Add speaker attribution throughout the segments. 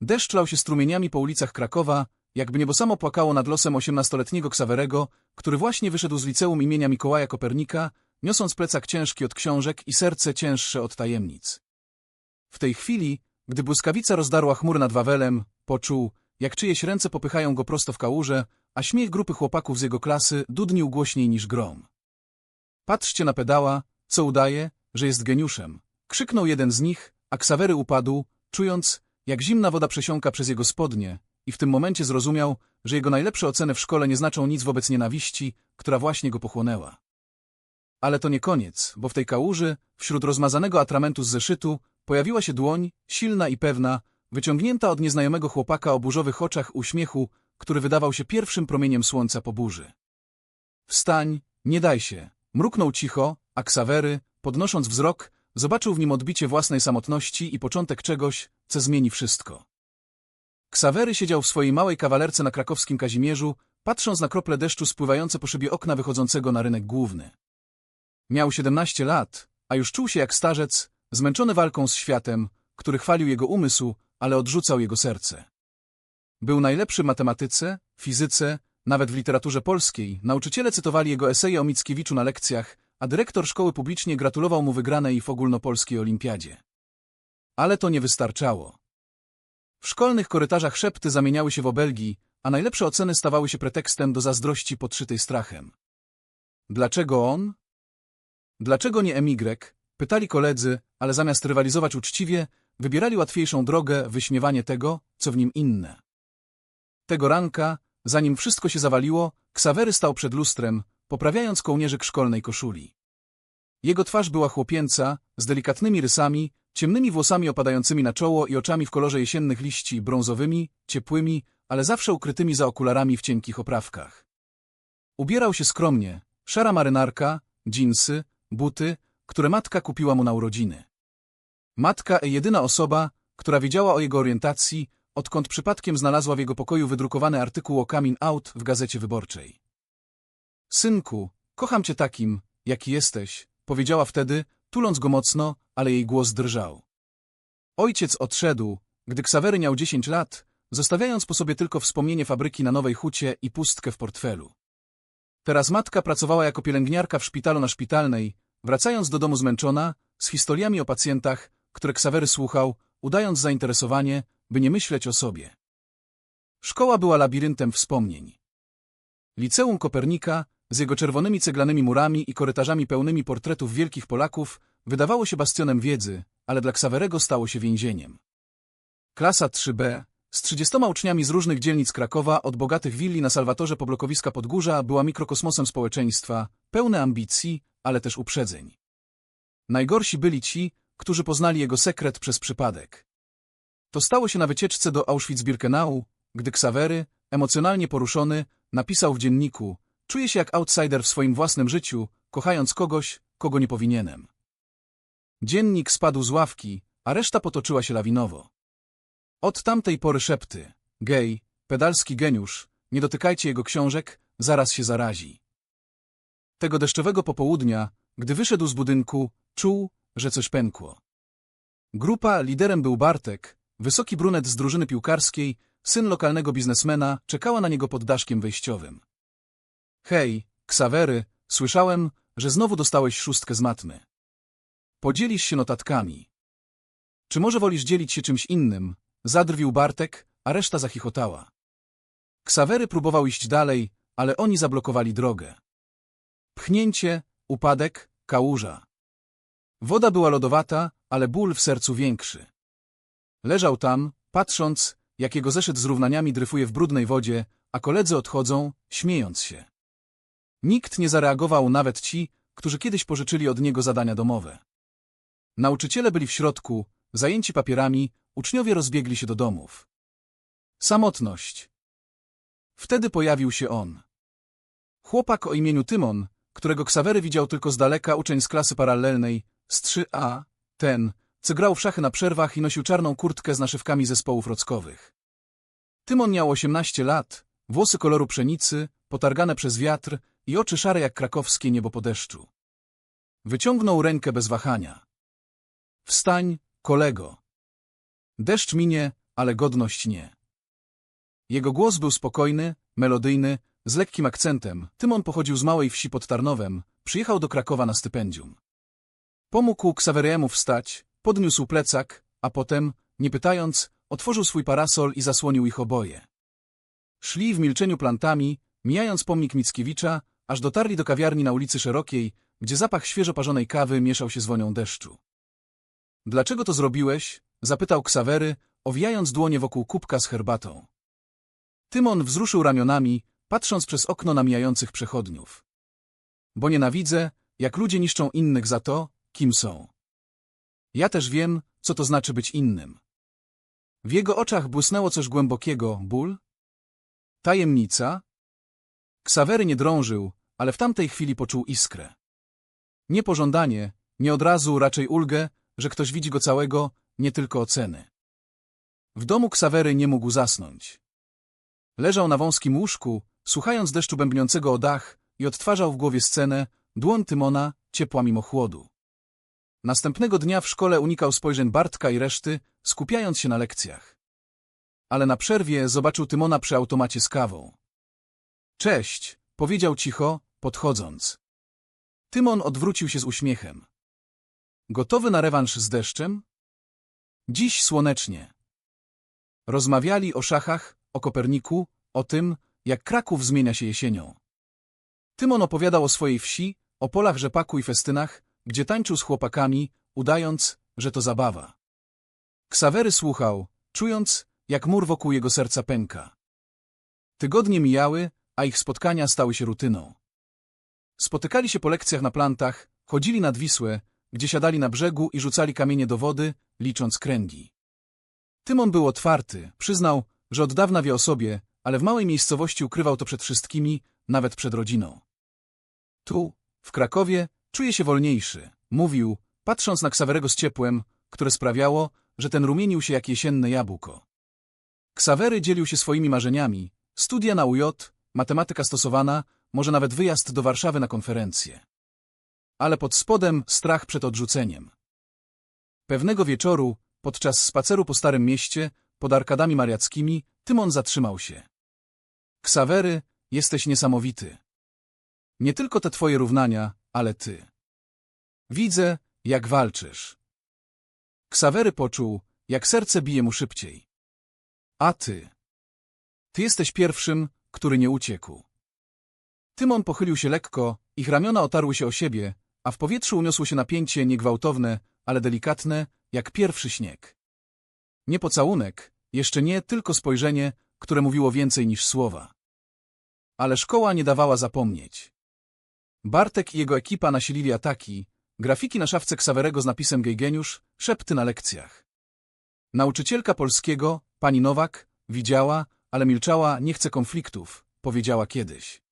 Speaker 1: Deszcz lał się strumieniami po ulicach Krakowa, jakby niebo samo płakało nad losem osiemnastoletniego Ksawerego, który właśnie wyszedł z liceum imienia Mikołaja Kopernika, niosąc plecak ciężki od książek i serce cięższe od tajemnic. W tej chwili, gdy błyskawica rozdarła chmur nad Wawelem, poczuł, jak czyjeś ręce popychają go prosto w kałużę, a śmiech grupy chłopaków z jego klasy dudnił głośniej niż grom. Patrzcie na pedała, co udaje, że jest geniuszem. Krzyknął jeden z nich, a Ksawery upadł, czując, jak zimna woda przesiąka przez jego spodnie i w tym momencie zrozumiał, że jego najlepsze oceny w szkole nie znaczą nic wobec nienawiści, która właśnie go pochłonęła. Ale to nie koniec, bo w tej kałuży, wśród rozmazanego atramentu z zeszytu, pojawiła się dłoń, silna i pewna, wyciągnięta od nieznajomego chłopaka o burzowych oczach uśmiechu, który wydawał się pierwszym promieniem słońca po burzy. Wstań, nie daj się, mruknął cicho, a Ksawery, podnosząc wzrok, zobaczył w nim odbicie własnej samotności i początek czegoś, co zmieni wszystko. Ksawery siedział w swojej małej kawalerce na krakowskim Kazimierzu, patrząc na krople deszczu spływające po szybie okna wychodzącego na rynek główny. Miał 17 lat, a już czuł się jak starzec, zmęczony walką z światem, który chwalił jego umysł, ale odrzucał jego serce. Był najlepszy w matematyce, fizyce, nawet w literaturze polskiej. Nauczyciele cytowali jego eseje o Mickiewiczu na lekcjach, a dyrektor szkoły publicznie gratulował mu wygranej w ogólnopolskiej olimpiadzie. Ale to nie wystarczało. W szkolnych korytarzach szepty zamieniały się w obelgi, a najlepsze oceny stawały się pretekstem do zazdrości podszytej strachem. Dlaczego on? Dlaczego nie MY? Pytali koledzy, ale zamiast rywalizować uczciwie, wybierali łatwiejszą drogę, wyśmiewanie tego, co w nim inne. Tego ranka, zanim wszystko się zawaliło, Ksawery stał przed lustrem, poprawiając kołnierzyk szkolnej koszuli. Jego twarz była chłopięca, z delikatnymi rysami, ciemnymi włosami opadającymi na czoło i oczami w kolorze jesiennych liści brązowymi, ciepłymi, ale zawsze ukrytymi za okularami w cienkich oprawkach. Ubierał się skromnie, szara marynarka, dżinsy, buty, które matka kupiła mu na urodziny. Matka jedyna osoba, która wiedziała o jego orientacji, odkąd przypadkiem znalazła w jego pokoju wydrukowany artykuł o coming out w Gazecie Wyborczej. Synku, kocham cię takim, jaki jesteś, powiedziała wtedy, tuląc go mocno, ale jej głos drżał. Ojciec odszedł, gdy Ksawery miał dziesięć lat, zostawiając po sobie tylko wspomnienie fabryki na Nowej Hucie i pustkę w portfelu. Teraz matka pracowała jako pielęgniarka w szpitalu na szpitalnej, wracając do domu zmęczona, z historiami o pacjentach, które Ksawery słuchał, udając zainteresowanie, by nie myśleć o sobie. Szkoła była labiryntem wspomnień. Liceum Kopernika, z jego czerwonymi ceglanymi murami i korytarzami pełnymi portretów wielkich Polaków, wydawało się bastionem wiedzy, ale dla Ksawerego stało się więzieniem. Klasa 3B, z trzydziestoma uczniami z różnych dzielnic Krakowa, od bogatych willi na Salwatorze po blokowiska Podgórza, była mikrokosmosem społeczeństwa, pełne ambicji, ale też uprzedzeń. Najgorsi byli ci, którzy poznali jego sekret przez przypadek. To stało się na wycieczce do Auschwitz-Birkenau, gdy Ksawery, emocjonalnie poruszony, napisał w dzienniku Czuję się jak outsider w swoim własnym życiu, kochając kogoś, kogo nie powinienem. Dziennik spadł z ławki, a reszta potoczyła się lawinowo. Od tamtej pory szepty, gej, pedalski geniusz, nie dotykajcie jego książek, zaraz się zarazi. Tego deszczowego popołudnia, gdy wyszedł z budynku, czuł, że coś pękło. Grupa liderem był Bartek, wysoki brunet z drużyny piłkarskiej, syn lokalnego biznesmena, czekała na niego pod daszkiem wejściowym. Hej, Ksawery, słyszałem, że znowu dostałeś szóstkę z matmy. Podzielisz się notatkami. Czy może wolisz dzielić się czymś innym? Zadrwił Bartek, a reszta zachichotała. Ksawery próbował iść dalej, ale oni zablokowali drogę. Pchnięcie, upadek, kałuża. Woda była lodowata, ale ból w sercu większy. Leżał tam, patrząc, jak jego zeszyt z równaniami dryfuje w brudnej wodzie, a koledzy odchodzą, śmiejąc się. Nikt nie zareagował, nawet ci, którzy kiedyś pożyczyli od niego zadania domowe. Nauczyciele byli w środku, zajęci papierami, uczniowie rozbiegli się do domów. Samotność. Wtedy pojawił się on. Chłopak o imieniu Tymon, którego Ksawery widział tylko z daleka uczeń z klasy paralelnej, z 3A, ten, co grał w szachy na przerwach i nosił czarną kurtkę z naszywkami zespołów rockowych. Tymon miał 18 lat, włosy koloru pszenicy, potargane przez wiatr i oczy szare jak krakowskie niebo po deszczu. Wyciągnął rękę bez wahania. Wstań, kolego. Deszcz minie, ale godność nie. Jego głos był spokojny, melodyjny, z lekkim akcentem. Tymon pochodził z małej wsi pod Tarnowem, przyjechał do Krakowa na stypendium. Pomógł Ksaweryemu wstać, podniósł plecak, a potem, nie pytając, otworzył swój parasol i zasłonił ich oboje. Szli w milczeniu plantami, mijając pomnik Mickiewicza, aż dotarli do kawiarni na ulicy Szerokiej, gdzie zapach świeżo parzonej kawy mieszał się z wonią deszczu. Dlaczego to zrobiłeś? zapytał Ksawery, owijając dłonie wokół kubka z herbatą. Tymon wzruszył ramionami, patrząc przez okno na mijających przechodniów. Bo nienawidzę, jak ludzie niszczą innych za to, kim są. Ja też wiem, co to znaczy być innym. W jego oczach błysnęło coś głębokiego, ból? Tajemnica? Ksawery nie drążył, ale w tamtej chwili poczuł iskrę. Nie pożądanie, nie od razu, raczej ulgę, że ktoś widzi go całego, nie tylko oceny. W domu Ksawery nie mógł zasnąć. Leżał na wąskim łóżku, słuchając deszczu bębniącego o dach i odtwarzał w głowie scenę, dłoń Tymona, ciepła mimo chłodu. Następnego dnia w szkole unikał spojrzeń Bartka i reszty, skupiając się na lekcjach. Ale na przerwie zobaczył Tymona przy automacie z kawą. Cześć, powiedział cicho, podchodząc. Tymon odwrócił się z uśmiechem. Gotowy na rewanż z deszczem? Dziś słonecznie. Rozmawiali o szachach, o Koperniku, o tym, jak Kraków zmienia się jesienią. Tymon opowiadał o swojej wsi, o polach rzepaku i festynach, gdzie tańczył z chłopakami, udając, że to zabawa. Ksawery słuchał, czując, jak mur wokół jego serca pęka. Tygodnie mijały, a ich spotkania stały się rutyną. Spotykali się po lekcjach na plantach, chodzili nad Wisłę, gdzie siadali na brzegu i rzucali kamienie do wody, licząc kręgi. Tymon był otwarty, przyznał, że od dawna wie o sobie, ale w małej miejscowości ukrywał to przed wszystkimi, nawet przed rodziną. Tu, w Krakowie, czuje się wolniejszy, mówił, patrząc na Ksawerego z ciepłem, które sprawiało, że ten rumienił się jak jesienne jabłko. Ksawery dzielił się swoimi marzeniami, studia na UJ, matematyka stosowana, może nawet wyjazd do Warszawy na konferencję. Ale pod spodem strach przed odrzuceniem. Pewnego wieczoru, podczas spaceru po Starym Mieście, pod arkadami mariackimi, Tymon zatrzymał się. Ksawery, jesteś niesamowity. Nie tylko te twoje równania, ale ty. Widzę, jak walczysz. Ksawery poczuł, jak serce bije mu szybciej. A ty. Ty jesteś pierwszym, który nie uciekł. Tymon pochylił się lekko, ich ramiona otarły się o siebie, a w powietrzu uniosło się napięcie niegwałtowne, ale delikatne, jak pierwszy śnieg. Nie pocałunek, jeszcze nie, tylko spojrzenie, które mówiło więcej niż słowa. Ale szkoła nie dawała zapomnieć. Bartek i jego ekipa nasilili ataki, grafiki na szafce Ksawerego z napisem Gejgeniusz, szepty na lekcjach. Nauczycielka polskiego, pani Nowak, widziała, ale milczała, nie chce konfliktów, powiedziała kiedyś.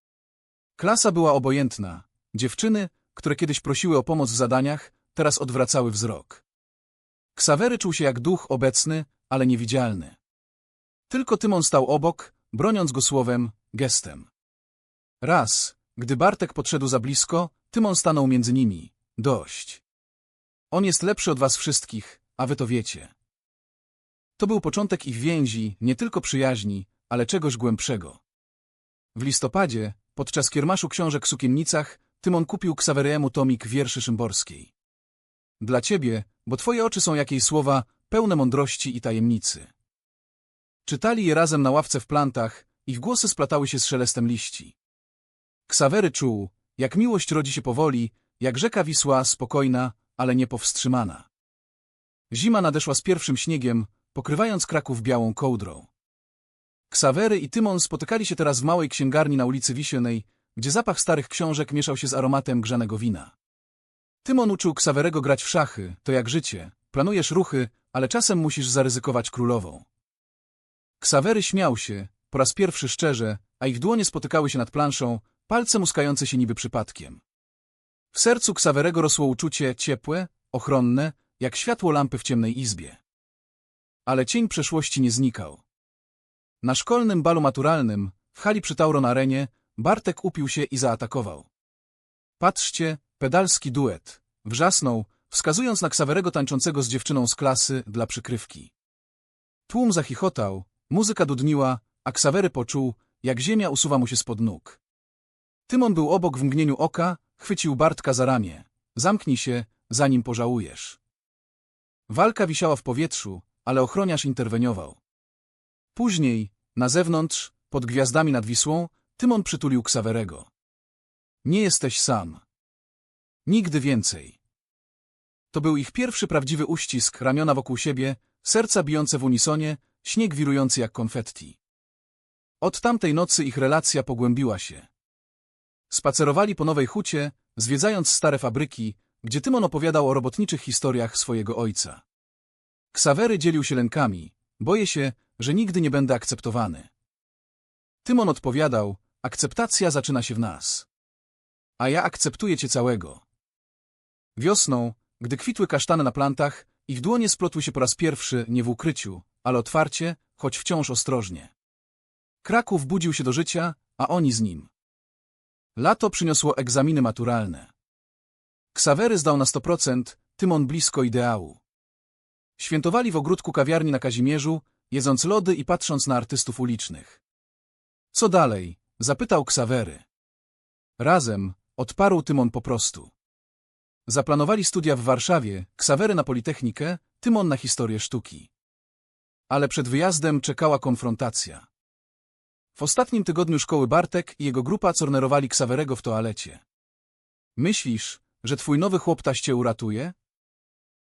Speaker 1: Klasa była obojętna. Dziewczyny, które kiedyś prosiły o pomoc w zadaniach, teraz odwracały wzrok. Ksawery czuł się jak duch obecny, ale niewidzialny. Tylko Tymon stał obok, broniąc go słowem, gestem. Raz, gdy Bartek podszedł za blisko, Tymon stanął między nimi. Dość. On jest lepszy od was wszystkich, a wy to wiecie. To był początek ich więzi, nie tylko przyjaźni, ale czegoś głębszego. W listopadzie, podczas kiermaszu książek w Sukiennicach, Tymon kupił Ksaweryemu tomik wierszy Szymborskiej. Dla ciebie, bo twoje oczy są jakiej słowa, pełne mądrości i tajemnicy. Czytali je razem na ławce w plantach, ich głosy splatały się z szelestem liści. Ksawery czuł, jak miłość rodzi się powoli, jak rzeka Wisła spokojna, ale niepowstrzymana. Zima nadeszła z pierwszym śniegiem, pokrywając Kraków białą kołdrą. Ksawery i Tymon spotykali się teraz w małej księgarni na ulicy Wisionej, gdzie zapach starych książek mieszał się z aromatem grzanego wina. Tymon uczył Ksawerego grać w szachy, to jak życie. Planujesz ruchy, ale czasem musisz zaryzykować królową. Ksawery śmiał się, po raz pierwszy szczerze, a ich dłonie spotykały się nad planszą, palce muskające się niby przypadkiem. W sercu Ksawerego rosło uczucie ciepłe, ochronne, jak światło lampy w ciemnej izbie. Ale cień przeszłości nie znikał. Na szkolnym balu maturalnym, w hali przy Tauron Arenie, Bartek upił się i zaatakował. Patrzcie, pedalski duet. Wrzasnął, wskazując na Ksawerego tańczącego z dziewczyną z klasy dla przykrywki. Tłum zachichotał, muzyka dudniła, a Ksawery poczuł, jak ziemia usuwa mu się spod nóg. Tymon był obok w mgnieniu oka, chwycił Bartka za ramię. Zamknij się, zanim pożałujesz. Walka wisiała w powietrzu, ale ochroniarz interweniował. Później, na zewnątrz, pod gwiazdami nad Wisłą, Tymon przytulił Ksawerego. Nie jesteś sam. Nigdy więcej. To był ich pierwszy prawdziwy uścisk, ramiona wokół siebie, serca bijące w unisonie, śnieg wirujący jak konfetti. Od tamtej nocy ich relacja pogłębiła się. Spacerowali po Nowej Hucie, zwiedzając stare fabryki, gdzie Tymon opowiadał o robotniczych historiach swojego ojca. Ksawery dzielił się lękami. Boję się, że nigdy nie będę akceptowany. Tymon odpowiadał, akceptacja zaczyna się w nas. A ja akceptuję cię całego. Wiosną, gdy kwitły kasztany na plantach, ich dłonie splotły się po raz pierwszy nie w ukryciu, ale otwarcie, choć wciąż ostrożnie. Kraków budził się do życia, a oni z nim. Lato przyniosło egzaminy maturalne. Ksawery zdał na 100%, Tymon blisko ideału. Świętowali w ogródku kawiarni na Kazimierzu, jedząc lody i patrząc na artystów ulicznych. Co dalej? zapytał Ksawery. Razem, odparł Tymon po prostu. Zaplanowali studia w Warszawie, Ksawery na Politechnikę, Tymon na historię sztuki. Ale przed wyjazdem czekała konfrontacja. W ostatnim tygodniu szkoły Bartek i jego grupa cornerowali Ksawerego w toalecie. Myślisz, że twój nowy chłoptaś cię uratuje?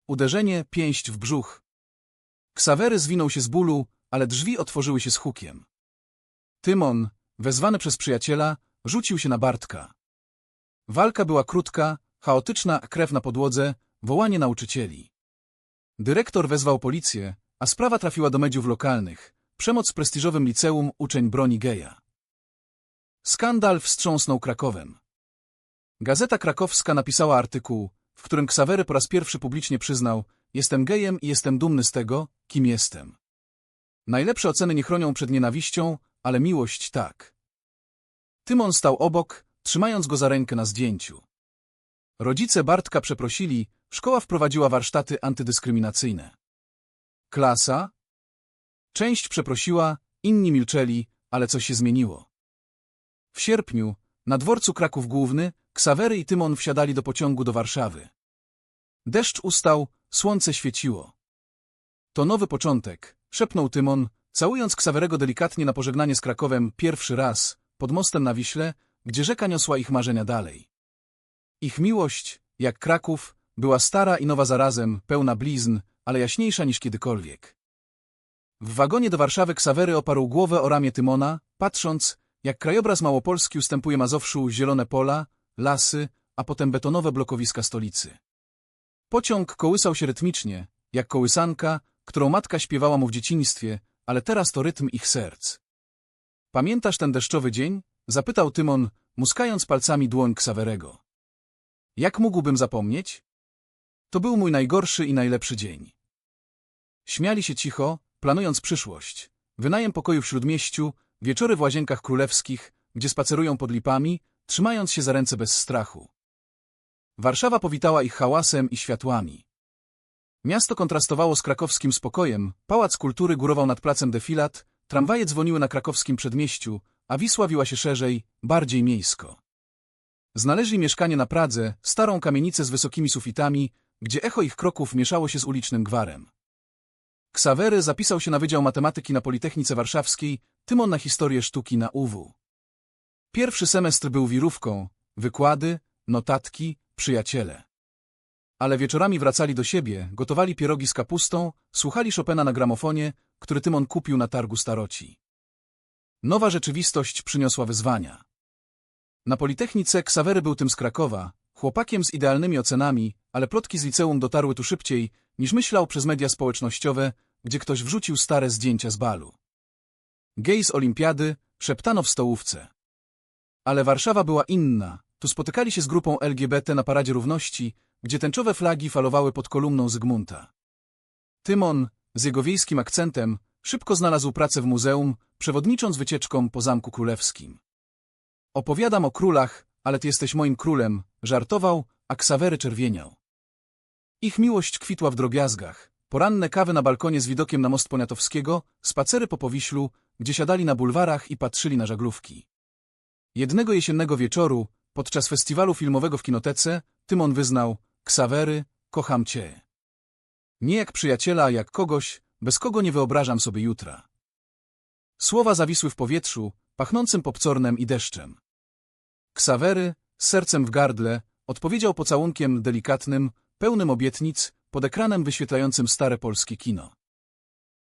Speaker 1: Uderzenie, pięść w brzuch. Ksawery zwinął się z bólu, ale drzwi otworzyły się z hukiem. Tymon, wezwany przez przyjaciela, rzucił się na Bartka. Walka była krótka, chaotyczna, krew na podłodze, wołanie nauczycieli. Dyrektor wezwał policję, a sprawa trafiła do mediów lokalnych. Przemoc w prestiżowym liceum, uczeń broni geja. Skandal wstrząsnął Krakowem. Gazeta krakowska napisała artykuł, w którym Ksawery po raz pierwszy publicznie przyznał Jestem gejem i jestem dumny z tego, kim jestem. Najlepsze oceny nie chronią przed nienawiścią, ale miłość tak. Tymon stał obok, trzymając go za rękę na zdjęciu. Rodzice Bartka przeprosili, szkoła wprowadziła warsztaty antydyskryminacyjne. Klasa? Część przeprosiła, inni milczeli, ale coś się zmieniło. W sierpniu, na dworcu Kraków Główny, Ksawery i Tymon wsiadali do pociągu do Warszawy. Deszcz ustał, słońce świeciło. To nowy początek, szepnął Tymon, całując Ksawerego delikatnie na pożegnanie z Krakowem pierwszy raz, pod mostem na Wiśle, gdzie rzeka niosła ich marzenia dalej. Ich miłość, jak Kraków, była stara i nowa zarazem, pełna blizn, ale jaśniejsza niż kiedykolwiek. W wagonie do Warszawy Ksawery oparł głowę o ramię Tymona, patrząc, jak krajobraz Małopolski ustępuje Mazowszu zielone pola, lasy, a potem betonowe blokowiska stolicy. Pociąg kołysał się rytmicznie, jak kołysanka, którą matka śpiewała mu w dzieciństwie, ale teraz to rytm ich serc. Pamiętasz ten deszczowy dzień? Zapytał Tymon, muskając palcami dłoń Ksawerego. Jak mógłbym zapomnieć? To był mój najgorszy i najlepszy dzień. Śmiali się cicho, planując przyszłość. Wynajem pokoju w Śródmieściu, wieczory w łazienkach królewskich, gdzie spacerują pod lipami, trzymając się za ręce bez strachu. Warszawa powitała ich hałasem i światłami. Miasto kontrastowało z krakowskim spokojem, pałac kultury górował nad placem defilat, tramwaje dzwoniły na krakowskim przedmieściu, a Wisła wiła się szerzej, bardziej miejsko. Znaleźli mieszkanie na Pradze, starą kamienicę z wysokimi sufitami, gdzie echo ich kroków mieszało się z ulicznym gwarem. Ksawery zapisał się na Wydział Matematyki na Politechnice Warszawskiej, Tymon na Historię Sztuki na UW. Pierwszy semestr był wirówką, wykłady, notatki, przyjaciele. Ale wieczorami wracali do siebie, gotowali pierogi z kapustą, słuchali Chopina na gramofonie, który Tymon kupił na targu staroci. Nowa rzeczywistość przyniosła wyzwania. Na Politechnice Ksawery był tym z Krakowa, chłopakiem z idealnymi ocenami, ale plotki z liceum dotarły tu szybciej, niż myślał przez media społecznościowe, gdzie ktoś wrzucił stare zdjęcia z balu. Gej z olimpiady, szeptano w stołówce. Ale Warszawa była inna, tu spotykali się z grupą LGBT na Paradzie Równości, gdzie tęczowe flagi falowały pod kolumną Zygmunta. Tymon, z jego wiejskim akcentem, szybko znalazł pracę w muzeum, przewodnicząc wycieczką po Zamku Królewskim. Opowiadam o królach, ale ty jesteś moim królem, żartował, a Ksawery czerwieniał. Ich miłość kwitła w drobiazgach, Poranne kawy na balkonie z widokiem na most Poniatowskiego, spacery po Powiślu, gdzie siadali na bulwarach i patrzyli na żaglówki. Jednego jesiennego wieczoru, podczas festiwalu filmowego w kinotece, Tymon wyznał, Ksawery, kocham cię. Nie jak przyjaciela, jak kogoś, bez kogo nie wyobrażam sobie jutra. Słowa zawisły w powietrzu, pachnącym popcornem i deszczem. Ksawery, z sercem w gardle, odpowiedział pocałunkiem delikatnym, pełnym obietnic, pod ekranem wyświetlającym stare polskie kino.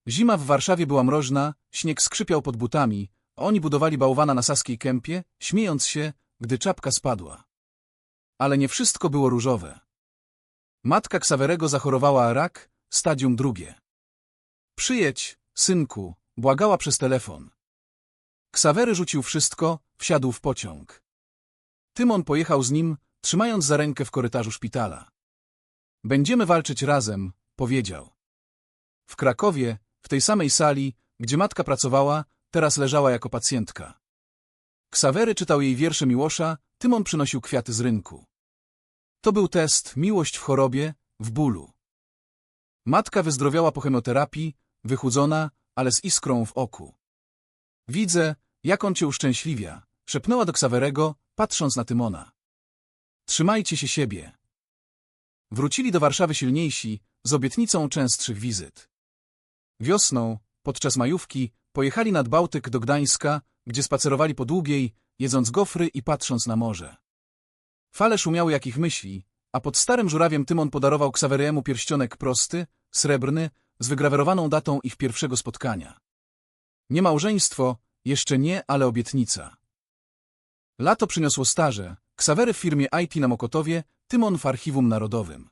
Speaker 1: Zima w Warszawie była mroźna, śnieg skrzypiał pod butami, a oni budowali bałwana na Saskiej Kępie, śmiejąc się, gdy czapka spadła. Ale nie wszystko było różowe. Matka Ksawerego zachorowała rak, stadium drugie. Przyjedź, synku, błagała przez telefon. Ksawery rzucił wszystko, wsiadł w pociąg. Tymon pojechał z nim, trzymając za rękę w korytarzu szpitala. Będziemy walczyć razem, powiedział. W Krakowie, w tej samej sali, gdzie matka pracowała, teraz leżała jako pacjentka. Ksawery czytał jej wiersze Miłosza, Tymon przynosił kwiaty z rynku. To był test miłość w chorobie, w bólu. Matka wyzdrowiała po chemioterapii, wychudzona, ale z iskrą w oku. Widzę, jak on cię uszczęśliwia, szepnęła do Ksawerego, patrząc na Tymona. Trzymajcie się siebie. Wrócili do Warszawy silniejsi, z obietnicą częstszych wizyt. Wiosną, podczas majówki, pojechali nad Bałtyk do Gdańska, gdzie spacerowali po długiej, jedząc gofry i patrząc na morze. Fale szumiały jak ich myśli, a pod starym żurawiem Tymon podarował Ksaweryjemu pierścionek prosty, srebrny, z wygrawerowaną datą ich pierwszego spotkania. Nie małżeństwo, jeszcze nie, ale obietnica. Lato przyniosło staże, Ksawery w firmie IT na Mokotowie, Tymon w Archiwum Narodowym.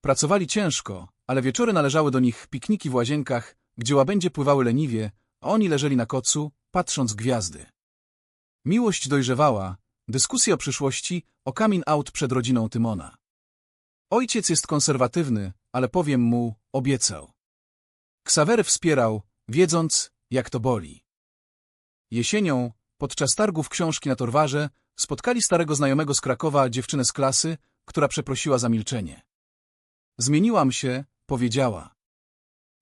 Speaker 1: Pracowali ciężko, ale wieczory należały do nich pikniki w łazienkach, gdzie łabędzie pływały leniwie, a oni leżeli na kocu, patrząc gwiazdy. Miłość dojrzewała, dyskusje o przyszłości, o coming out przed rodziną Tymona. Ojciec jest konserwatywny, ale powiem mu, obiecał. Ksawery wspierał, wiedząc, jak to boli. Jesienią, podczas targów książki na Torwarze, spotkali starego znajomego z Krakowa dziewczynę z klasy, która przeprosiła za milczenie. Zmieniłam się, powiedziała.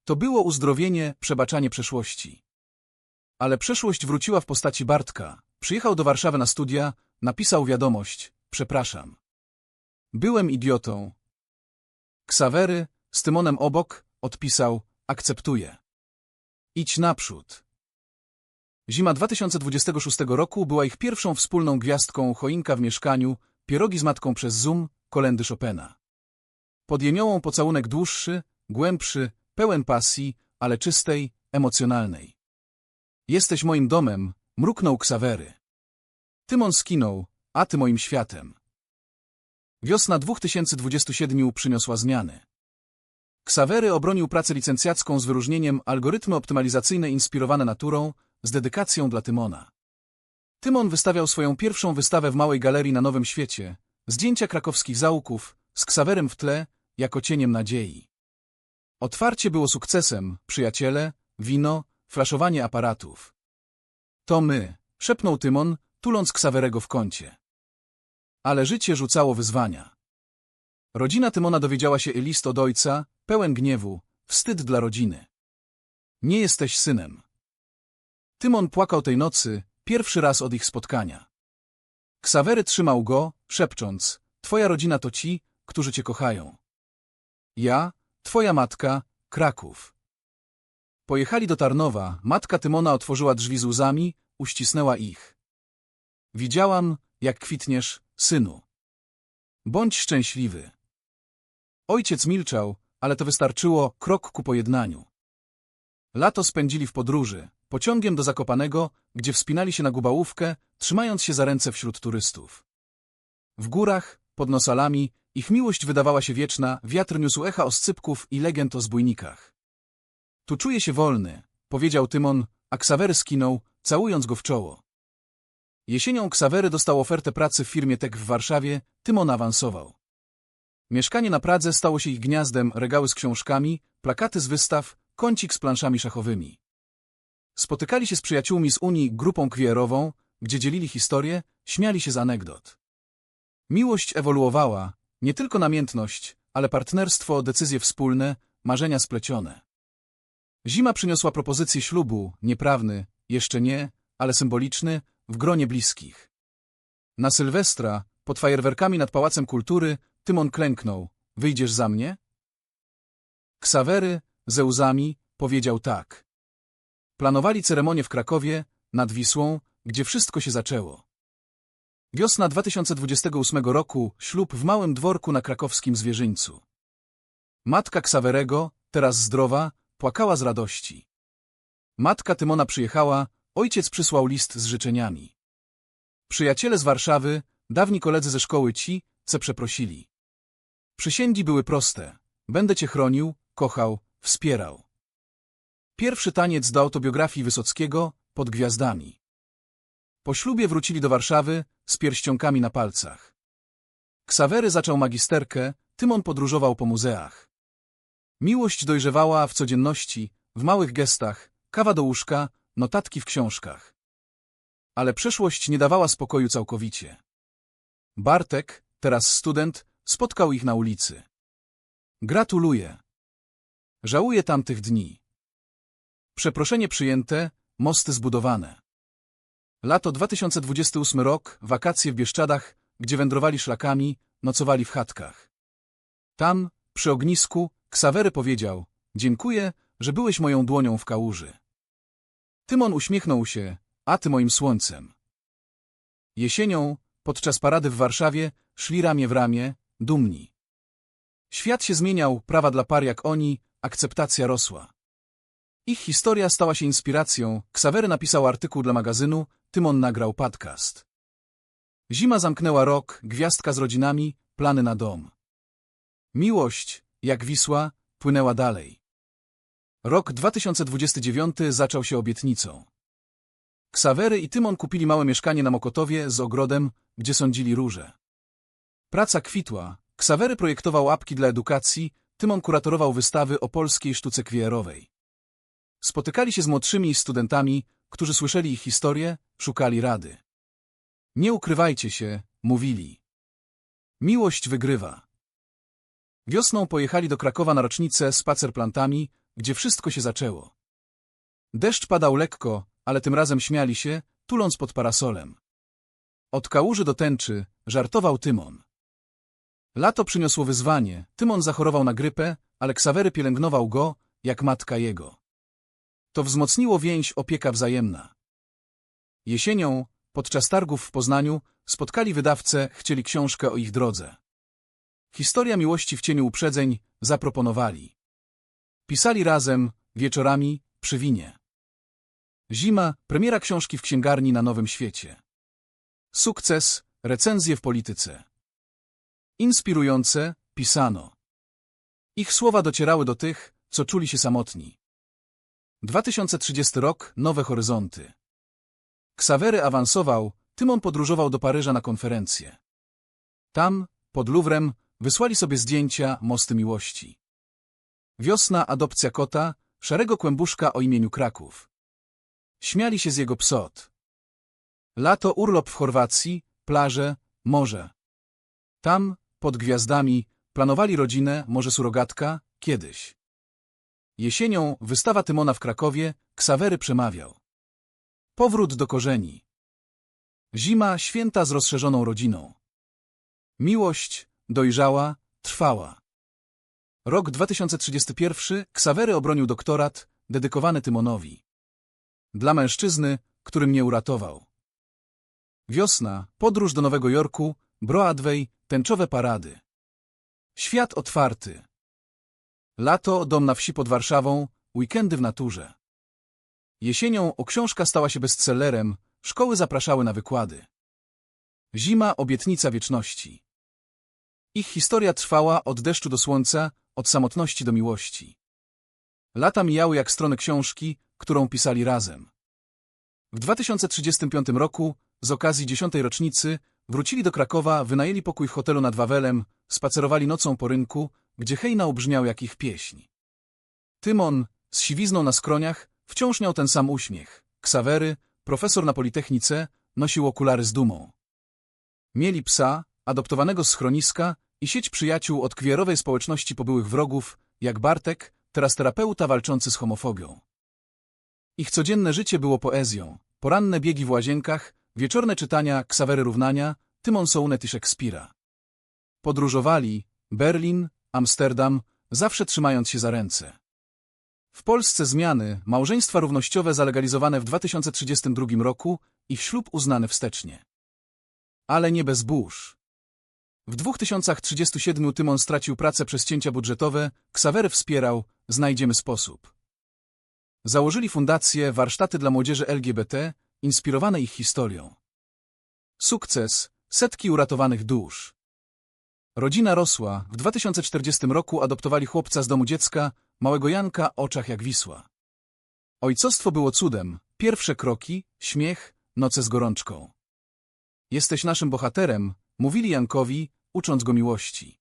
Speaker 1: To było uzdrowienie, przebaczanie przeszłości. Ale przeszłość wróciła w postaci Bartka. Przyjechał do Warszawy na studia, napisał wiadomość, przepraszam. Byłem idiotą. Ksawery, z Tymonem obok, odpisał, akceptuję. Idź naprzód. Zima 2026 roku była ich pierwszą wspólną gwiazdką choinka w mieszkaniu, pierogi z matką przez Zoom, kolendy Chopina. Pod jemiołą pocałunek dłuższy, głębszy, pełen pasji, ale czystej, emocjonalnej. Jesteś moim domem, mruknął Ksawery. Tymon skinął, a ty moim światem. Wiosna 2027 przyniosła zmiany. Ksawery obronił pracę licencjacką z wyróżnieniem algorytmy optymalizacyjne inspirowane naturą, z dedykacją dla Tymona. Tymon wystawiał swoją pierwszą wystawę w Małej Galerii na Nowym Świecie, zdjęcia krakowskich zaułków, z Ksawerem w tle, jako cieniem nadziei. Otwarcie było sukcesem, przyjaciele, wino, flaszowanie aparatów. To my, szepnął Tymon, tuląc Ksawerego w kącie. Ale życie rzucało wyzwania. Rodzina Tymona dowiedziała się list od ojca, pełen gniewu, wstyd dla rodziny. Nie jesteś synem. Tymon płakał tej nocy, pierwszy raz od ich spotkania. Ksawery trzymał go, szepcząc, twoja rodzina to ci, którzy cię kochają. Ja, twoja matka, Kraków. Pojechali do Tarnowa, matka Tymona otworzyła drzwi z łzami, uścisnęła ich. Widziałam, jak kwitniesz, synu. Bądź szczęśliwy. Ojciec milczał, ale to wystarczyło, krok ku pojednaniu. Lato spędzili w podróży, pociągiem do Zakopanego, gdzie wspinali się na Gubałówkę, trzymając się za ręce wśród turystów. W górach, pod nosalami, ich miłość wydawała się wieczna, wiatr niósł echa oscypków i legend o zbójnikach. Tu czuję się wolny, powiedział Tymon, a Ksawery skinął, całując go w czoło. Jesienią Ksawery dostał ofertę pracy w firmie Tek w Warszawie, Tymon awansował. Mieszkanie na Pradze stało się ich gniazdem, regały z książkami, plakaty z wystaw, kącik z planszami szachowymi. Spotykali się z przyjaciółmi z Unii grupą kwierową, gdzie dzielili historię, śmiali się z anegdot. Miłość ewoluowała, nie tylko namiętność, ale partnerstwo, decyzje wspólne, marzenia splecione. Zima przyniosła propozycję ślubu, nieprawny, jeszcze nie, ale symboliczny, w gronie bliskich. Na Sylwestra, pod fajerwerkami nad Pałacem Kultury, Tymon klęknął. Wyjdziesz za mnie? Ksawery, ze łzami, powiedział tak. Planowali ceremonię w Krakowie, nad Wisłą, gdzie wszystko się zaczęło. Wiosna 2028 roku, ślub w małym dworku na krakowskim Zwierzyńcu. Matka Ksawerego, teraz zdrowa, płakała z radości. Matka Tymona przyjechała, ojciec przysłał list z życzeniami. Przyjaciele z Warszawy, dawni koledzy ze szkoły ci, co przeprosili. Przysięgi były proste. Będę cię chronił, kochał, wspierał. Pierwszy taniec do autobiografii Wysockiego, pod gwiazdami. Po ślubie wrócili do Warszawy, z pierścionkami na palcach. Ksawery zaczął magisterkę, Tymon podróżował po muzeach. Miłość dojrzewała w codzienności, w małych gestach, kawa do łóżka, notatki w książkach. Ale przeszłość nie dawała spokoju całkowicie. Bartek, teraz student, spotkał ich na ulicy. Gratuluję. Żałuję tamtych dni. Przeproszenie przyjęte, mosty zbudowane. Lato 2028 rok, wakacje w Bieszczadach, gdzie wędrowali szlakami, nocowali w chatkach. Tam, przy ognisku, Ksawery powiedział, dziękuję, że byłeś moją dłonią w kałuży. Tymon uśmiechnął się, a ty moim słońcem. Jesienią, podczas parady w Warszawie, szli ramię w ramię, dumni. Świat się zmieniał, prawa dla par jak oni, akceptacja rosła. Ich historia stała się inspiracją, Ksawery napisał artykuł dla magazynu, Tymon nagrał podcast. Zima zamknęła rok, gwiazdka z rodzinami, plany na dom. Miłość, jak Wisła, płynęła dalej. Rok 2029 zaczął się obietnicą. Ksawery i Tymon kupili małe mieszkanie na Mokotowie z ogrodem, gdzie sądzili róże. Praca kwitła, Ksawery projektował apki dla edukacji, Tymon kuratorował wystawy o polskiej sztuce kwierowej. Spotykali się z młodszymi studentami, którzy słyszeli ich historię, szukali rady. Nie ukrywajcie się, mówili. Miłość wygrywa. Wiosną pojechali do Krakowa na rocznicę spacer plantami, gdzie wszystko się zaczęło. Deszcz padał lekko, ale tym razem śmiali się, tuląc pod parasolem. Od kałuży do tęczy żartował Tymon. Lato przyniosło wyzwanie, Tymon zachorował na grypę, ale Ksawery pielęgnował go, jak matka jego. To wzmocniło więź opieka wzajemna. Jesienią, podczas targów w Poznaniu, spotkali wydawcę, chcieli książkę o ich drodze. Historia miłości w cieniu uprzedzeń zaproponowali. Pisali razem, wieczorami, przy winie. Zima, premiera książki w księgarni na Nowym Świecie. Sukces, recenzje w polityce. Inspirujące, pisano. Ich słowa docierały do tych, co czuli się samotni. 2030 rok, nowe horyzonty. Ksawery awansował, Tymon podróżował do Paryża na konferencję. Tam, pod Louvrem, wysłali sobie zdjęcia Mosty Miłości. Wiosna, adopcja kota, szarego kłębuszka o imieniu Kraków. Śmiali się z jego psot. Lato, urlop w Chorwacji, plaże, morze. Tam, pod gwiazdami, planowali rodzinę, może surogatka, kiedyś. Jesienią, wystawa Tymona w Krakowie, Ksawery przemawiał. Powrót do korzeni. Zima, święta z rozszerzoną rodziną. Miłość, dojrzała, trwała. Rok 2031, Ksawery obronił doktorat, dedykowany Tymonowi. Dla mężczyzny, który mnie uratował. Wiosna, podróż do Nowego Jorku, Broadway, tęczowe parady. Świat otwarty. Lato, dom na wsi pod Warszawą, weekendy w naturze. Jesienią o książka stała się bestsellerem, szkoły zapraszały na wykłady. Zima, obietnica wieczności. Ich historia trwała od deszczu do słońca, od samotności do miłości. Lata mijały jak strony książki, którą pisali razem. W 2035 roku, z okazji dziesiątej rocznicy, wrócili do Krakowa, wynajęli pokój w hotelu nad Wawelem, spacerowali nocą po rynku, gdzie hejna brzmiał jak ich pieśń. Tymon, z siwizną na skroniach, wciąż miał ten sam uśmiech. Ksawery, profesor na Politechnice, nosił okulary z dumą. Mieli psa, adoptowanego z schroniska i sieć przyjaciół od kwierowej społeczności pobyłych wrogów, jak Bartek, teraz terapeuta walczący z homofobią. Ich codzienne życie było poezją, poranne biegi w łazienkach, wieczorne czytania Ksawery Równania, Tymon Sounet i Szekspira. Podróżowali Berlin, Amsterdam, zawsze trzymając się za ręce. W Polsce zmiany, małżeństwa równościowe zalegalizowane w 2032 roku, ich ślub uznany wstecznie. Ale nie bez burz. W 2037 Tymon stracił pracę przez cięcia budżetowe, Ksawery wspierał, znajdziemy sposób. Założyli fundację Warsztaty dla Młodzieży LGBT, inspirowane ich historią. Sukces, setki uratowanych dusz. Rodzina rosła, w 2040 roku adoptowali chłopca z domu dziecka, małego Janka, oczach jak Wisła. Ojcostwo było cudem, pierwsze kroki, śmiech, noce z gorączką. Jesteś naszym bohaterem, mówili Jankowi, ucząc go miłości.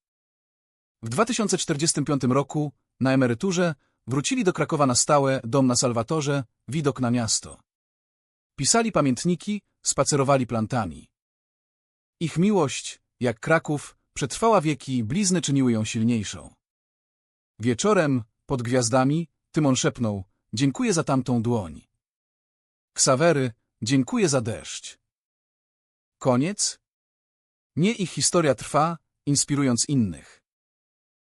Speaker 1: W 2045 roku, na emeryturze, wrócili do Krakowa na stałe, dom na Salwatorze, widok na miasto. Pisali pamiętniki, spacerowali plantami. Ich miłość, jak Kraków, przetrwała wieki, blizny czyniły ją silniejszą. Wieczorem, pod gwiazdami, Tymon szepnął, dziękuję za tamtą dłoń. Ksawery, dziękuję za deszcz. Koniec? Nie ich historia trwa, inspirując innych.